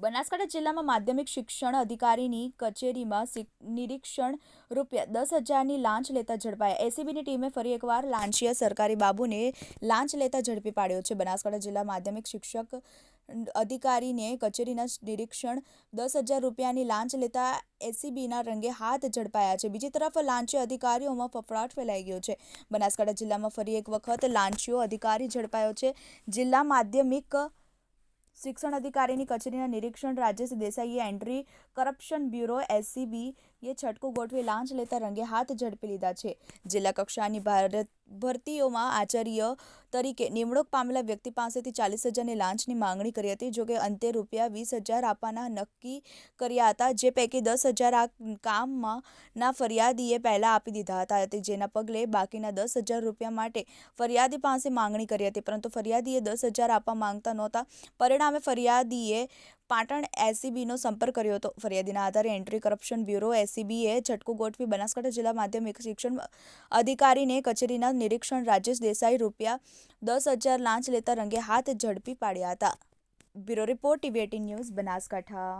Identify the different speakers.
Speaker 1: બનાસકાંઠા જિલ્લામાં માધ્યમિક શિક્ષણ અધિકારીની કચેરીમાં નિરીક્ષણ રૂપિયા દસ હજારની લાંચ લેતા ઝડપાયા. એસીબીની ટીમે ફરી એકવાર લાંચિયા સરકારી બાબુને લાંચ લેતા ઝડપી પાડ્યો છે. બનાસકાંઠા જિલ્લા માધ્યમિક શિક્ષક અધિકારીને કચેરીના નિરીક્ષણ દસ હજાર રૂપિયાની લાંચ લેતા એસીબીના રંગે હાથ ઝડપાયા છે. બીજી તરફ લાંચીઓ અધિકારીઓમાં ફફડાટ ફેલાઈ ગયો છે. બનાસકાંઠા જિલ્લામાં ફરી એક વખત લાંચીઓ અધિકારી ઝડપાયો છે. જિલ્લા માધ્યમિક શિક્ષણ અધિકારીની કચેરીના નિરીક્ષણ રાજેશ દેસાઈએ એન્ટ્રી કરપ્શન બ્યુરો એસસીબીએ છટકું ગોઠવી લાંચ લેતા રંગે હાથ ઝડપી લીધા છે. જિલ્લા કક્ષાની ભારત ભરતીઓમાં આચાર્ય તરીકે નિમણૂક પામેલા વ્યક્તિ પાસેથી ચાલીસ હજારની લાંચની માંગણી કરી હતી, જોકે અંતે રૂપિયા વીસ હજાર આપવાના નક્કી કર્યા હતા, જે પૈકી દસ હજાર આ કામમાં ના ફરિયાદીએ પહેલાં આપી દીધા હતા જેના પગલે બાકીના દસ હજાર રૂપિયા માટે ફરિયાદી પાસે માંગણી કરી હતી, પરંતુ ફરિયાદીએ દસ હજાર આપવા માંગતા નહોતા, પરિણામે ફરિયાદીએ પાટણ એસીબીનો સંપર્ક કર્યો હતો. ફરિયાદીના આધારે એન્ટ્રી કરપ્શન બ્યુરો એસીબીએ છટકો ગોઠવી બનાસકાંઠા જિલ્લા માધ્યમિક શિક્ષણ અધિકારીને કચેરીના નિરીક્ષણ રાજેશ દેસાઈ રૂપિયા દસ હજાર લાંચ લેતા રંગે હાથ ઝડપી પાડ્યા હતા. Bureau report TV news Banaskantha.